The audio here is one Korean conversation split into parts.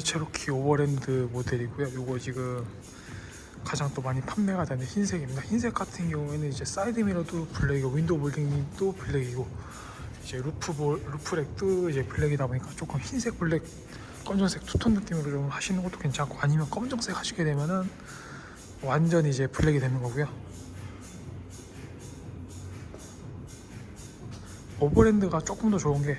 체로키 오버랜드 모델이고요. 이거 지금 가장 또 많이 판매가 되는 흰색입니다. 흰색 같은 경우에는 이제 사이드 미러도 블랙이고 윈도우 몰딩도 블랙이고 이제 루프 볼 루프렉도 이제 블랙이다 보니까 조금 흰색 블랙 검정색 투톤 느낌으로 좀 하시는 것도 괜찮고 아니면 검정색 하시게 되면은 완전 이제 블랙이 되는 거고요. 오버랜드가 조금 더 좋은 게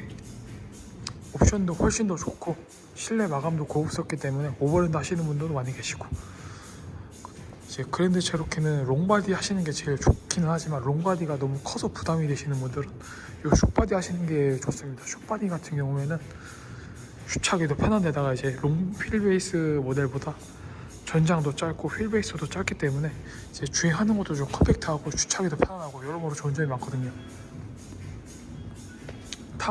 옵션도 훨씬 더 좋고 실내 마감도 고급스럽기 때문에 오버랜드 하시는 분들도 많이 계시고 이제 그랜드 체로키는 롱바디 하시는 게 제일 좋기는 하지만 롱바디가 너무 커서 부담이 되시는 분들은 이 숏바디 하시는 게 좋습니다. 숏바디 같은 경우에는 주차하기도 편한 데다가 이제 롱 휠베이스 모델보다 전장도 짧고 휠베이스도 짧기 때문에 이제 주행하는 것도 좀 컴팩트하고 주차하기도 편안하고 여러모로 좋은 점이 많거든요.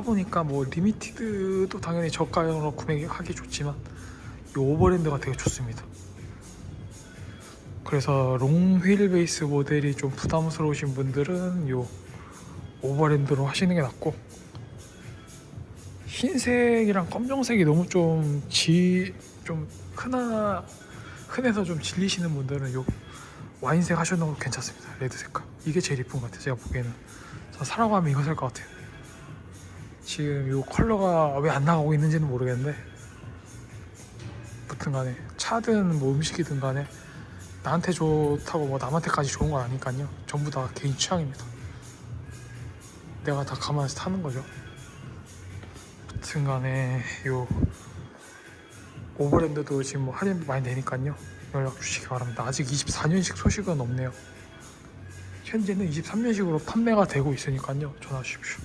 타보니까 뭐 리미티드도 당연히 저가형으로 구매하기 좋지만 이 오버랜드가 되게 좋습니다. 그래서 롱휠 베이스 모델이 좀 부담스러우신 분들은 요 오버랜드로 하시는 게 낫고 흰색이랑 검정색이 너무 좀 지 좀 흔하 흔해서 좀 질리시는 분들은 요 와인색 하셔도 괜찮습니다. 레드 색깔 이게 제일 이쁜 것 같아요. 제가 보기에는 저 사라고 하면 이거 살 것 같아요. 지금 요 컬러가 왜 안 나가고 있는지는 모르겠는데. 무튼 간에 차든 뭐 음식이든 간에 나한테 좋다고 뭐 남한테까지 좋은 건 아니까요. 전부 다 개인 취향입니다. 내가 다 감안해서 타는 거죠. 무튼 간에 요 오버랜드도 지금 뭐 할인 많이 되니까요. 연락 주시기 바랍니다. 아직 24년식 소식은 없네요. 현재는 23년식으로 판매가 되고 있으니까요. 전화 주십시오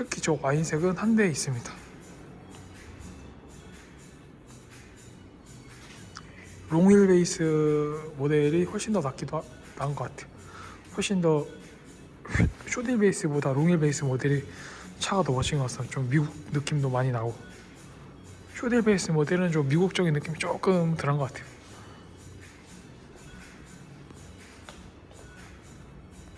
특히 저 와인색은 한 대 있습니다. 롱휠 베이스 모델이 훨씬 더 낫기도 하, 나은 것 같아요. 훨씬 더 쇼딜 베이스보다 롱휠 베이스 모델이 차가 더 멋진 것 같아요. 좀 미국 느낌도 많이 나고 쇼딜 베이스 모델은 좀 미국적인 느낌이 조금 덜한 것 같아요.